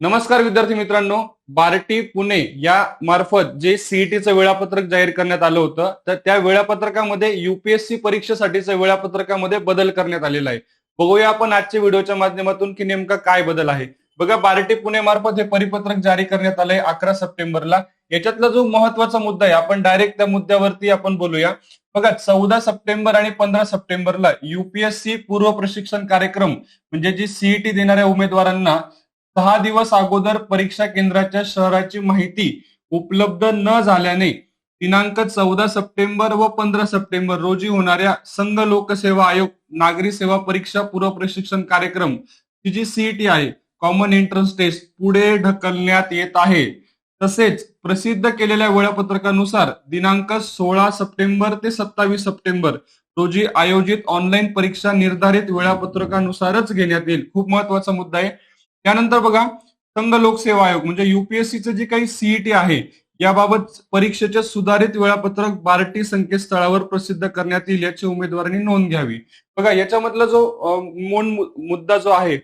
नमस्कार विद्यार्थी मित्रांनो बार्टी पुणे या मार्फत जे सीईटीचं वेळापत्रक जाहीर करण्यात आलं होतं तर त्या वेळापत्रकामध्ये युपीएससी परीक्षेसाठीचं वेळापत्रकामध्ये बदल करण्यात आलेला आहे. बघूया आपण आजच्या व्हिडिओच्या माध्यमातून की नेमका काय बदल आहे. बघा बार्टी पुणे मार्फत हे परिपत्रक जारी करण्यात आलंय अकरा सप्टेंबरला. याच्यातला जो महत्त्वाचा मुद्दा आहे आपण डायरेक्ट त्या मुद्द्यावरती आपण बोलूया. बघा चौदा सप्टेंबर आणि पंधरा सप्टेंबरला युपीएससी पूर्व प्रशिक्षण कार्यक्रम म्हणजे जी सीईटी देणाऱ्या उमेदवारांना सहा दिवस अगोदर परीक्षा केंद्राच्या शहराची माहिती उपलब्ध न झाल्याने दिनांक चौदा सप्टेंबर व पंधरा सप्टेंबर रोजी होणाऱ्या संघ लोकसेवा आयोग नागरी सेवा परीक्षा पूर्व प्रशिक्षण कार्यक्रम ही जी सीईटी आहे कॉमन एंट्रन्स टेस्ट पुढे ढकलण्यात येत आहे. तसेच प्रसिद्ध केलेल्या वेळापत्रकानुसार दिनांक सोळा सप्टेंबर ते सत्तावीस सप्टेंबर रोजी आयोजित ऑनलाईन परीक्षा निर्धारित वेळापत्रकानुसारच घेण्यात येईल. खूप महत्त्वाचा मुद्दा आहे. त्यानंतर बघा संघ लोकसेवा आयोग म्हणजे युपीएससीचं जे काही सीईटी आहे याबाबत परीक्षेचे सुधारित वेळापत्रक बार्टी संकेतस्थळावर प्रसिद्ध करण्यात येईल याची उमेदवारांनी नोंद घ्यावी. बघा याच्यामधला जो मोन मुद्दा जो आहे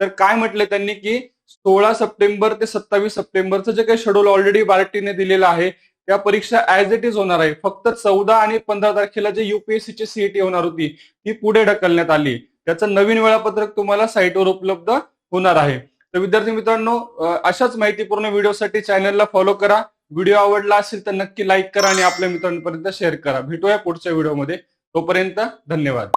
तर काय म्हटले त्यांनी की सोळा सप्टेंबर ते सत्तावीस सप्टेंबरचं जे काही शेड्यूल ऑलरेडी बार्टीने दिलेलं आहे त्या परीक्षा ऍज इट इज होणार आहे. फक्त चौदा आणि पंधरा तारखेला जे युपीएससीची सीईटी होणार होती ती पुढे ढकलण्यात आली. त्याचं नवीन वेळापत्रक तुम्हाला साईटवर उपलब्ध होणार आहे. तर विद्यार्थी मित्रांनो अशाच माहितीपूर्ण व्हिडिओसाठी चॅनलला फॉलो करा. व्हिडिओ आवडला असेल तर नक्की लाईक करा आणि आपल्या मित्रांपर्यंत शेअर करा. भेटूया पुढच्या व्हिडिओमध्ये. तोपर्यंत धन्यवाद.